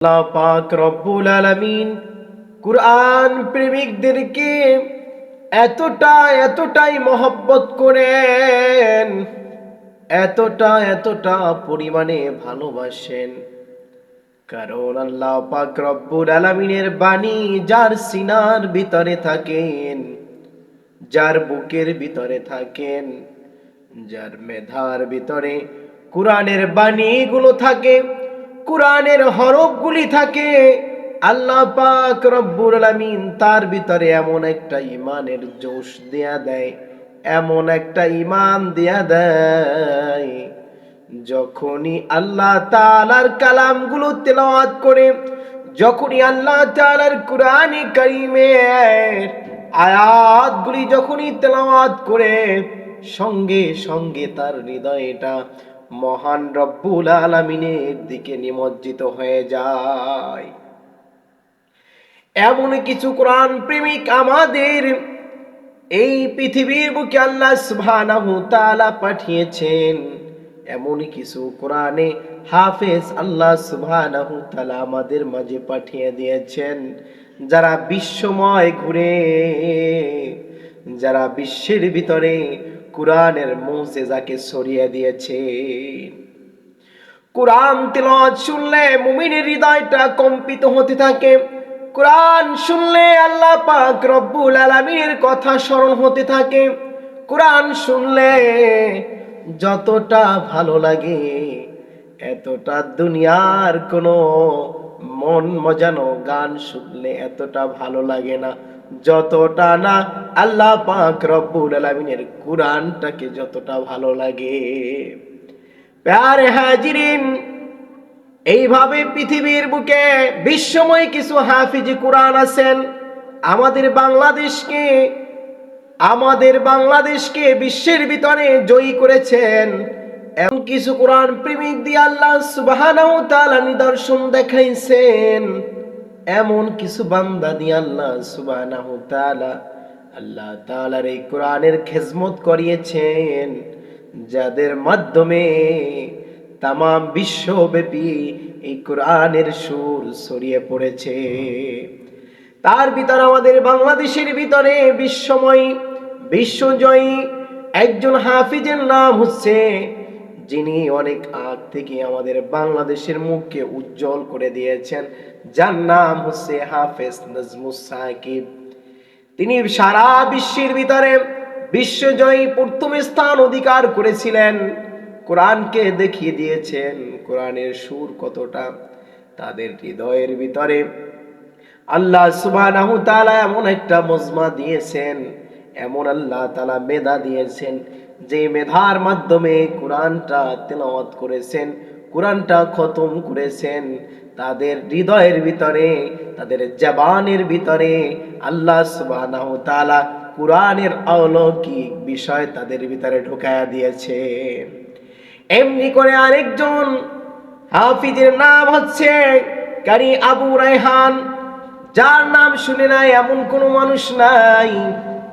আল্লাহ পাক রব্বুল আলামিন কুরআন প্রেমিকদেরকে এতটা, এতটাই মহব্বত করেন, এতটা এতটা পরিমাণে ভালোবাসেন। কারণ আল্লাহ পাক রব্বুল আলামিনের বাণী যার সিনার ভিতরে থাকেন, যার বুকের ভিতরে থাকেন, যার মেধার ভিতরে কোরআনের বাণীগুলো থাকে কোরআনের হরফগুলি থাকে, আল্লাহ পাক রব্বুল আলামিন তার ভিতরে এমন একটা ইমানের জোশ দেয়া দেয়, এমন একটা ইমান দেয়া দেয়, যখনই আল্লাহ তাআলার কালামগুলো তেলাওয়াত করে, যখনই আল্লাহ তাআলার কোরআনে কারিমের আয়াতগুলি যখনই তেলাওয়াত করে, সঙ্গে সঙ্গে তার হৃদয়টা মহান রব্বুল আলামিনের দিকে নিমজ্জিত হয়ে যায়। এমন কিছু কোরআন প্রেমিক আমাদের এই পৃথিবীর বুকে আল্লাহ সুবহানাহু পাঠিয়েছেন। এমন কিছু কোরআনে হাফেজ আল্লাহ সুবহানাহু তাআলা আমাদের মাঝে পাঠিয়ে দিয়েছেন। যারা বিশ্বময় ঘুরে, যারা বিশ্বের ভিতরে কোরআনের মুজেজাকে ছড়িয়ে দিয়েছে। কোরআন তেলাওয়াত শুনলে মুমিনের হৃদয়টা কম্পিত হতে থাকে। কোরআন শুনলে আল্লাহ পাক রব্বুল আলামিনের কথা স্মরণ হতে থাকে। কোরআন শুনলে যতটা ভালো লাগে, এতটা দুনিয়ার কোনো মন মজানো গান শুনলে এতটা ভালো লাগে না। যতটা না আল্লাহ পাক রব্বুল আলামিনের কোরআনটাকে যতটা ভালো লাগে। প্যারে হাজিরিন, এইভাবে পৃথিবীর বুকে বিশ্বময় কিছু হাফিজি কোরআন আছেন। আমাদের বাংলাদেশকে আমাদের বাংলাদেশকে বিশ্বের ভিতরে জয়ী করেছেন। এমন কিছু কোরআন প্রেমিক দিয়ে আল্লাহ তাআলা নিদর্শন দেখাইছেন। এমন কিছু বান্দা দিয়ে আল্লাহ তাআলা, আল্লাহ তাআলার এই কোরআনের খেজমত করিয়েছেন, যাদের মাধ্যমে তাম বিশ্বব্যাপী এই কোরআনের সুর ছড়িয়ে পড়েছে। তার ভিতরে আমাদের বাংলাদেশের ভিতরে বিশ্বময়, বিশ্বজয়ী একজন হাফিজের নাম হচ্ছে যিনি অনেক আগ থেকে আমাদের বাংলাদেশের মুখকে উজ্জ্বল করে দিয়েছেন, যার নাম হচ্ছে হাফেজ নাজমুস সাকিব। তিনি সারা বিশ্বের ভিতরে বিশ্বজয়ী প্রথম স্থান অধিকার করেছিলেন। কোরআনকে দেখিয়ে দিয়েছেন, কোরআনের সুর কতটা, তাদের হৃদয়ের ভিতরে। আল্লাহ তাআলা এমন একটা মজমা দিয়েছেন, এমন আল্লাহ তালা মেধা দিয়েছেন যে মেধার মাধ্যমে কোরআনটা তেলাওয়াত করেছেন, কোরআনটা খতম করেছেন, তাদের হৃদয়ের ভিতরে, তাদের জবানের ভিতরে আল্লাহ তাআলা কোরআনের অলৌকিক বিষয় তাদের ভিতরে ঢুকায়া দিয়েছে। এমনি করে আরেকজন হাফিজের নাম হচ্ছে কারি আবু রায়হান, যার নাম শুনে নাই এমন কোনো মানুষ নাই।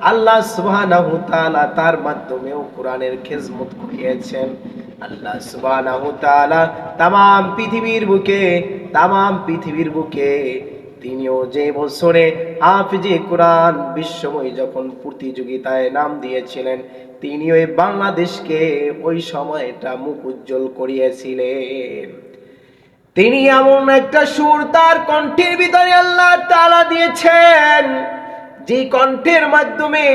আল্লাহ সুবহানাহু তাআলা তার মাধ্যমেও কোরআনের খেজমত করিয়েছেন। আল্লাহ সুবহানাহু তাআলা তাম পৃথিবীর বুকে তাম পৃথিবীর বুকে তিনিও যে বছরে হাফিজে কোরআন বিশ্বময় যখন প্রতিযোগিতায় নাম দিয়েছিলেন তিনি ওই বাংলাদেশকে ওই সময়টা মুখ উজ্জ্বল করিয়েছিলেন। তিনি এমন একটা সুর তার কণ্ঠের ভিতরে আল্লাহ তালা দিয়েছেন। যে কণ্ঠের মাধ্যমে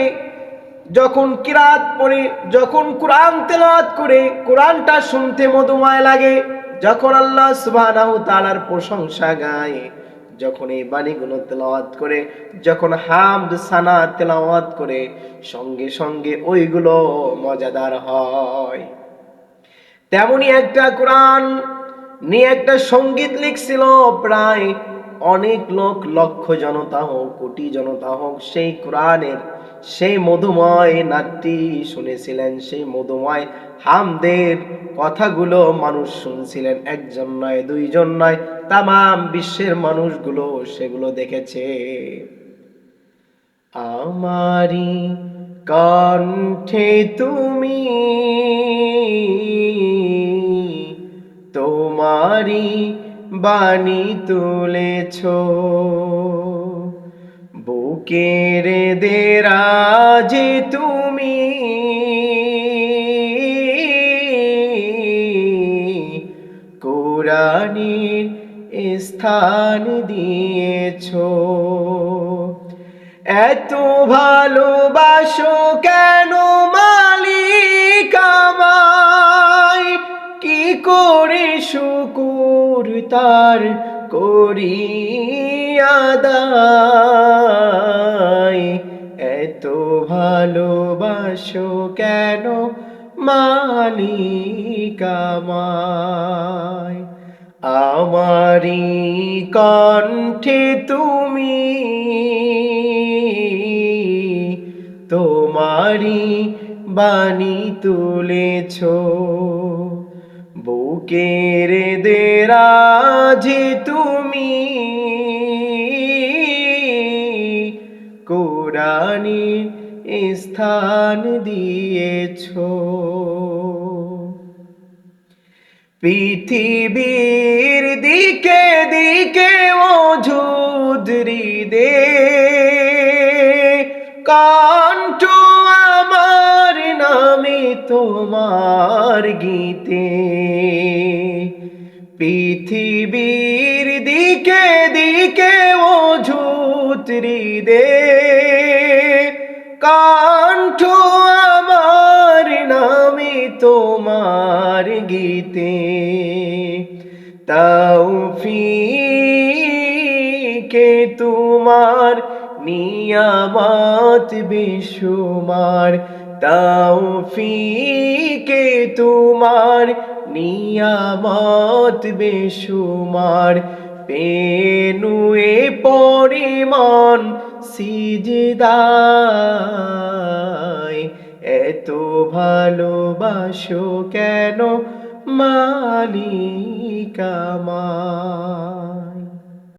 যখন কিরাত পড়ে, যখন কোরআন তেলাওয়াত করে, কোরআনটা শুনতে মধুময় লাগে, যখন আল্লাহ সুবহানাহু তাআলার প্রশংসা গায়, যখন এই বাণীগুলো তেলাওয়াত করে, যখন হামদ সানা তেলাওয়াত করে, সঙ্গে সঙ্গে ওইগুলো মজাদার হয়। তেমনি একটা কোরআন নিয়ে একটা সংগীত লিখছিল প্রায় অনেক লোক, লক্ষ জনতা হোক, কোটি জনতা হোক, সেই কোরআনের সেই মধুময় নাটটি শুনেছিলেন, সেই মধুময় হামদের কথাগুলো মানুষ শুনছিলেন। একজন নয়, দুইজন নয় তাম বিশ্বের মানুষগুলো সেগুলো দেখেছে। আমারি কণ্ঠে তুমি, তোমারি বাণী তুলেছ। বুকের দেরাজে তুমি। কোরআনের স্থান দিয়েছ। এত ভালোবাসো কেন শুকুর তার করি আদায় এত ভালোবাসো কেন মালিক আমায়? আমারি কণ্ঠে তুমি তোমারি বাণী তুলেছ। বুকের দেরাজে তুমি। কোরআনি স্থান দিয়েছ। পৃথিবীর দিকে দিকে ওঝুদ্রি দে কণ্ঠ আমার নামে তোমার গীতে। কণ্ঠ আমার নামে তোমার গীতে। তাও কে তোমার নিয়ামত বেশুমার। তাও কে তোমার নিয়ামত বেশুমার। পেনুয়ে পরিমন সিজিদাই। এত ভালোবাসো কেন মালিক আমার?